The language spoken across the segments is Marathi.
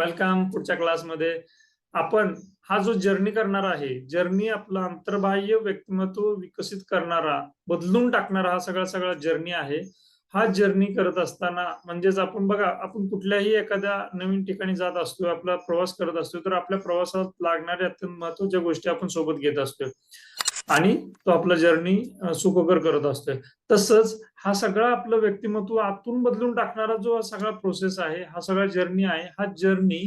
वेलकम पुढच्या क्लासमध्ये आपण हा जो जर्नी करणार आहे जर्नी आपलं अंतर्बाह्य व्यक्तिमत्व विकसित करणारा बदलून टाकणारा हा सगळा सगळा जर्नी आहे. हा जर्नी करत असताना म्हणजेच आपण बघा आपण कुठल्याही एखाद्या नवीन ठिकाणी जात असतो आपला प्रवास करत असतो तर आपल्या प्रवासात लागणाऱ्या अत्यंत महत्त्वाच्या गोष्टी आपण सोबत घेत असतो. आणि तो आपला जर्नी सुखकर करत असतोय. तसंच हा सगळा आपलं व्यक्तिमत्व आतून बदलून टाकणारा जो हा सगळा प्रोसेस आहे हा सगळा जर्नी आहे हा जर्नी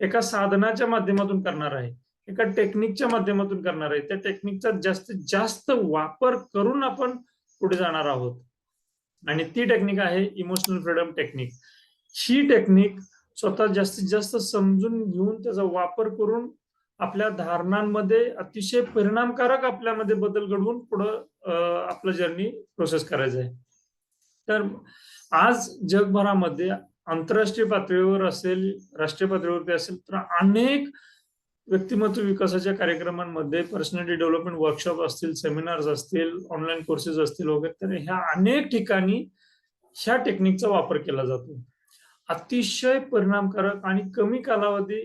एका साधनाच्या माध्यमातून करणार आहे. एका टेक्निकच्या माध्यमातून करणार आहे. त्या टेक्निकचा जास्तीत जास्त वापर करून आपण पुढे जाणार आहोत. आणि ती टेक्निक आहे इमोशनल फ्रीडम टेक्निक ही टेक्निक स्वतः जास्तीत जास्त समजून घेऊन त्याचा वापर करून आपल्या धारणांमध्ये अतिशय परिणामकारक आपल्यामध्ये बदल घडवून पुढं आपलं जर्नी प्रोसेस करायचं आहे. तर आज जगभरामध्ये आंतरराष्ट्रीय पातळीवर असेल राष्ट्रीय पातळीवरती असेल तर अनेक व्यक्तिमत्व विकासाच्या कार्यक्रमांमध्ये पर्सनॅलिटी डेव्हलपमेंट वर्कशॉप असतील सेमिनार्स असतील ऑनलाईन कोर्सेस असतील वगैरे तर ह्या अनेक ठिकाणी ह्या टेक्निकचा वापर केला जातो. अतिशय परिणामकारक आणि कमी कालावधी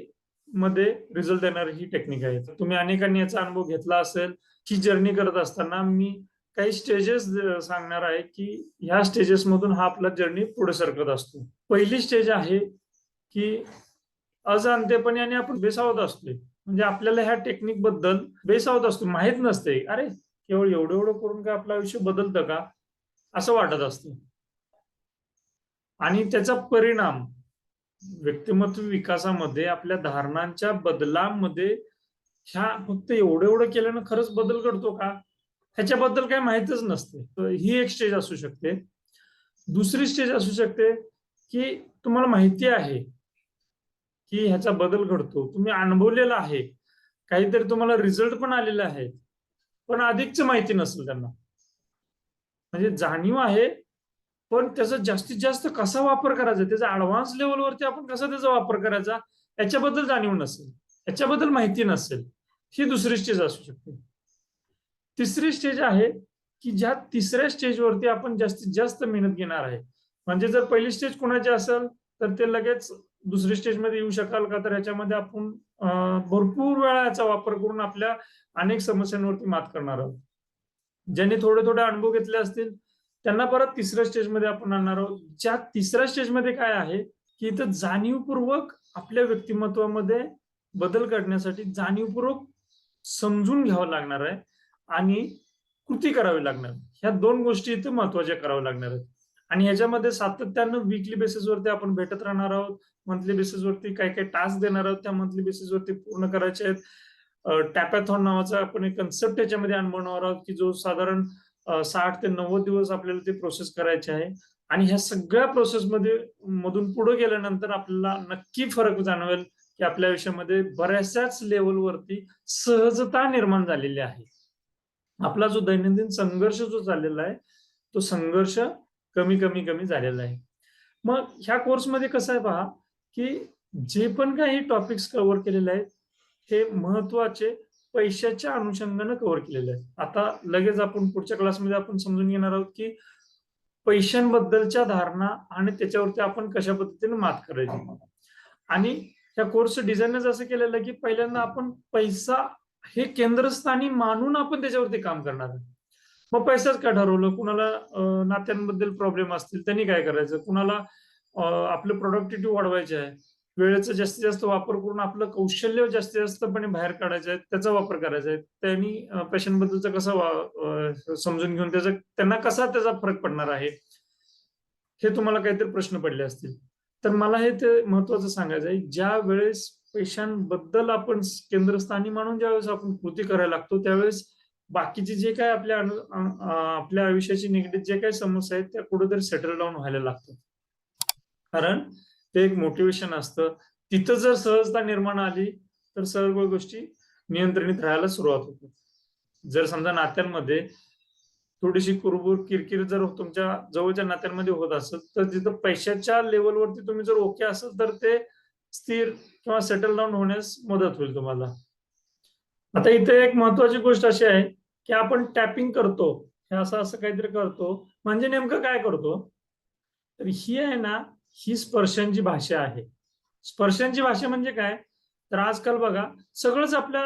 मध्ये रिझल्ट देणारी ही टेक्निक आहे. तुम्ही अनेकांनी याचा अनुभव घेतला असेल ही जर्नी करत असताना मी काही स्टेजेस सांगणार आहे की ह्या स्टेजेस मधून हा आपला जर्नी पुढे सरकत असतो. पहिली स्टेज आहे की अजाणतेपणे आणि आपण बेसावत असतोय. म्हणजे आपल्याला ह्या टेक्निकबद्दल बेसावत असतो माहीत नसते अरे केवळ एवढं एवढं करून काय आपलं आयुष्य बदलतं का? असं वाटत असतं. आणि त्याचा परिणाम व्यक्तिमत्व विकासामध्ये आपल्या धारणांच्या बदलामध्ये ह्या फक्त एवढं एवढं केल्यानं खरंच बदल घडतो का? ह्याच्याबद्दल काही माहितच नसते. ही एक स्टेज असू शकते. दुसरी स्टेज असू शकते की तुम्हाला माहिती आहे की ह्याचा बदल घडतो. तुम्ही अनुभवलेला आहे. काहीतरी तुम्हाला रिझल्ट पण आलेला आहे पण अधिकच माहिती नसेल त्यांना. म्हणजे जाणीव आहे पण त्याचा जास्तीत जास्त कसा वापर करायचा? त्याचा ऍडव्हान्स लेवलवरती आपण कसा त्याचा वापर करायचा? याच्याबद्दल जाणीव नसेल. याच्याबद्दल माहिती नसेल. ही दुसरी स्टेज असू शकते. तिसरी स्टेज आहे की ज्या तिसऱ्या स्टेजवरती आपण जास्तीत जास्त मेहनत घेणार आहे. म्हणजे जर पहिली स्टेज कोणाची असेल तर ते लगेच दुसरी स्टेजमध्ये येऊ शकाल का? तर याच्यामध्ये आपण भरपूर वेळा याचा वापर करून आपल्या अनेक समस्यांवरती मात करणार आहोत. ज्यांनी थोडे थोडे अनुभव घेतले असतील त्यांना परत तिसऱ्या स्टेजमध्ये आपण आणणार आहोत. ज्या तिसऱ्या स्टेजमध्ये काय आहे की इथं जाणीवपूर्वक आपल्या व्यक्तिमत्वामध्ये बदल करण्यासाठी जाणीवपूर्वक समजून घ्यावं लागणार आहे आणि कृती करावी लागणार. ह्या दोन गोष्टी इथं महत्त्वाच्या कराव्या लागणार आहेत. आणि ह्याच्यामध्ये सातत्यानं वीकली बेसिसवरती आपण भेटत राहणार आहोत. मंथली बेसिसवरती काही काही टास्क देणार आहोत. त्या मंथली बेसिसवरती पूर्ण करायचे आहेत. टॅपॅथॉन नावाचा आपण एक कन्सेप्ट याच्यामध्ये अनुभवणार आहोत की जो साधारण साठ ते नव्वद दिवस आपल्याला ते प्रोसेस करायचे आहे. आणि ह्या सगळ्या प्रोसेसमध्ये मधून पुढे गेल्यानंतर आपल्याला नक्की फरक जाणवेल की आपल्या आयुष्यामध्ये बऱ्याचशाच लेवलवरती सहजता निर्माण झालेली आहे. आपला जो दैनंदिन संघर्ष जो चाललेला आहे तो संघर्ष कमी कमी कमी झालेला आहे. मग ह्या कोर्समध्ये कसं आहे पहा की जे पण काही टॉपिक्स कव्हर केलेले आहेत हे महत्त्वाचे पैशाच्या अनुषंगानं कव्हर केलेले आहेत आता लगेच आपण पुढच्या क्लासमध्ये आपण समजून घेणार आहोत की पैशांबद्दलच्या धारणा आणि त्याच्यावरती आपण कशा पद्धतीने मात करायची. आणि ह्या कोर्स डिझाईनच असं केलेलं आहे की पहिल्यांदा आपण पैसा हे केंद्रस्थानी मानून आपण त्याच्यावरती काम करणार आहे. मग पैसाच का ठरवलं? कुणाला नात्यांबद्दल प्रॉब्लेम असतील त्यांनी काय करायचं? कुणाला आपलं प्रोडक्टिव्हिटी वाढवायचे आहे? वेळेचा जास्तीत जास्त वापर करून आपलं कौशल्य जास्तीत जास्तपणे बाहेर काढायचं आहे त्याचा वापर करायचा आहे. त्यांनी पैशांबद्दलचा कसा समजून घेऊन त्याचा त्यांना कसा त्याचा फरक पडणार आहे? हे तुम्हाला काहीतरी प्रश्न पडले असतील. तर मला हे ते महत्वाचं सांगायचं आहे ज्या वेळेस पैशांबद्दल आपण केंद्रस्थानी मानून ज्यावेळेस आपण कृती करायला लागतो त्यावेळेस बाकीचे जे काय आपल्या आपल्या आयुष्याची निगडीत जे काही समस्या आहेत त्या कुठेतरी सेटल डाऊन व्हायला लागतात. कारण ते एक मोटिवेशन असतं. तिथं जर सहजता निर्माण आली तर सर्व गोष्टी नियंत्रणित राहायला सुरुवात होते. जर समजा नात्यांमध्ये थोडीशी कुरबुर किरकिर जर तुमच्या जवळच्या नात्यांमध्ये होत असेल तर तिथं पैशाच्या लेवलवरती तुम्ही जर ओके असेल तर ते स्थिर किंवा सेटल डाऊन होण्यास मदत होईल तुम्हाला. आता इथे एक महत्वाची गोष्ट अशी आहे की आपण टॅपिंग करतो. हे असं असं काहीतरी करतो. म्हणजे नेमकं काय करतो? तर ही आहे ना ही स्पर्शांची भाषा आहे. स्पर्शांची भाषा म्हणजे काय? तर आजकाल बघा सगळंच आपल्या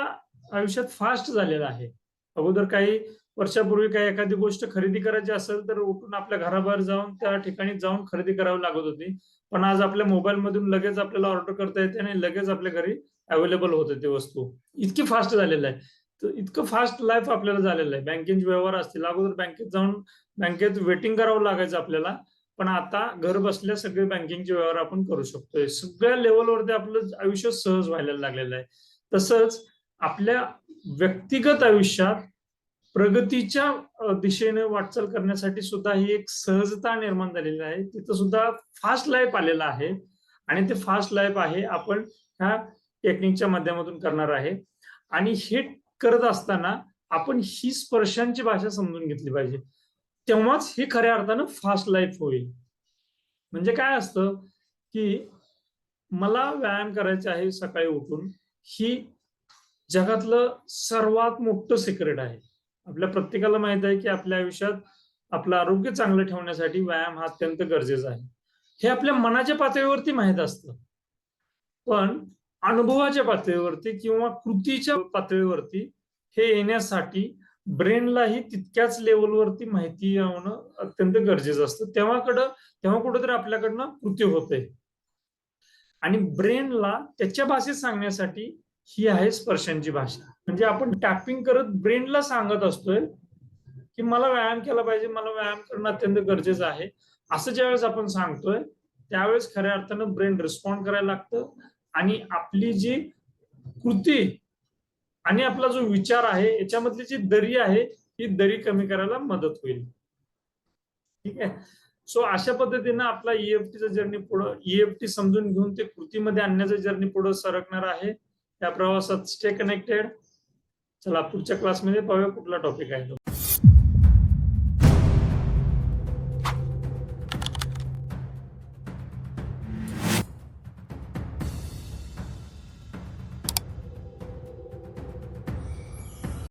आयुष्यात फास्ट झालेलं आहे. अगोदर काही वर्षापूर्वी काही एखादी गोष्ट खरेदी करायची असेल तर उठून आपल्या घराबाहेर जाऊन त्या ठिकाणी जाऊन खरेदी करावी लागत होती. पण आज आपल्या मोबाईल मधून लगेच आपल्याला ऑर्डर करता येते आणि लगेच आपल्या घरी अवेलेबल होते ती वस्तू. इतकी फास्ट झालेलं आहे. तर इतकं फास्ट लाईफ आपल्याला झालेलं आहे. बँकेचे व्यवहार असतील अगोदर बँकेत जाऊन बँकेत वेटिंग करावं लागायचं आपल्याला. पण आता घर बसल्या सगळे बँकिंगचे व्यवहार आपण करू शकतोय. सगळ्या लेवलवरती आपलं आयुष्य सहज व्हायला लागलेलं आहे. तसंच आपल्या व्यक्तिगत आयुष्यात प्रगतीच्या दिशेने वाटचाल करण्यासाठी सुद्धा ही एक सहजता निर्माण झालेली आहे. तिथं सुद्धा फास्ट लाईफ आलेलं आहे. आणि ते फास्ट लाईफ आहे आपण ह्या टेक्निकच्या माध्यमातून करणार आहे. आणि हे करत असताना आपण ही स्पर्शांची भाषा समजून घेतली पाहिजे. तेव्हाच हे खऱ्या अर्थानं फास्ट लाईफ होईल. म्हणजे काय असतं की मला व्यायाम करायचा आहे सकाळी उठून ही जगातलं सर्वात मोठं सिक्रेट आहे. आपल्या प्रत्येकाला माहीत आहे की आपल्या आयुष्यात आपलं आरोग्य चांगलं ठेवण्यासाठी व्यायाम हा अत्यंत गरजेचा आहे. हे आपल्या मनाच्या पातळीवरती माहीत असतं. पण अनुभवाच्या पातळीवरती किंवा कृतीच्या पातळीवरती हे येण्यासाठी ब्रेनलाही तितक्याच लेवलवरती माहिती येणं अत्यंत गरजेचं असतं. तेव्हाकडं तेव्हा कुठेतरी आपल्याकडनं कृती होते आणि ब्रेनला त्याच्या भाषेत सांगण्यासाठी ही आहे स्पर्शांची भाषा. म्हणजे आपण टॅपिंग करत ब्रेनला सांगत असतोय की मला व्यायाम केला पाहिजे मला व्यायाम करणं अत्यंत गरजेचं आहे. असं ज्यावेळेस आपण सांगतोय त्यावेळेस खऱ्या अर्थानं ब्रेन रिस्पॉन्ड करायला लागतं. आणि आपली जी कृती आणि आपला जो विचार आहे याच्यामधली जी दरी आहे ही दरी कमी करायला मदत होईल. ठीक आहे? सो अशा पद्धतीनं आपला ईएफटीचा जर्नी पुढं ईएफटी समजून घेऊन ते कृतीमध्ये आणण्याचा जर्नी पुढे सरकणार आहे. त्या प्रवासात स्टे कनेक्टेड चला पुढच्या क्लासमध्ये पाहूया कुठला टॉपिक आहे तो.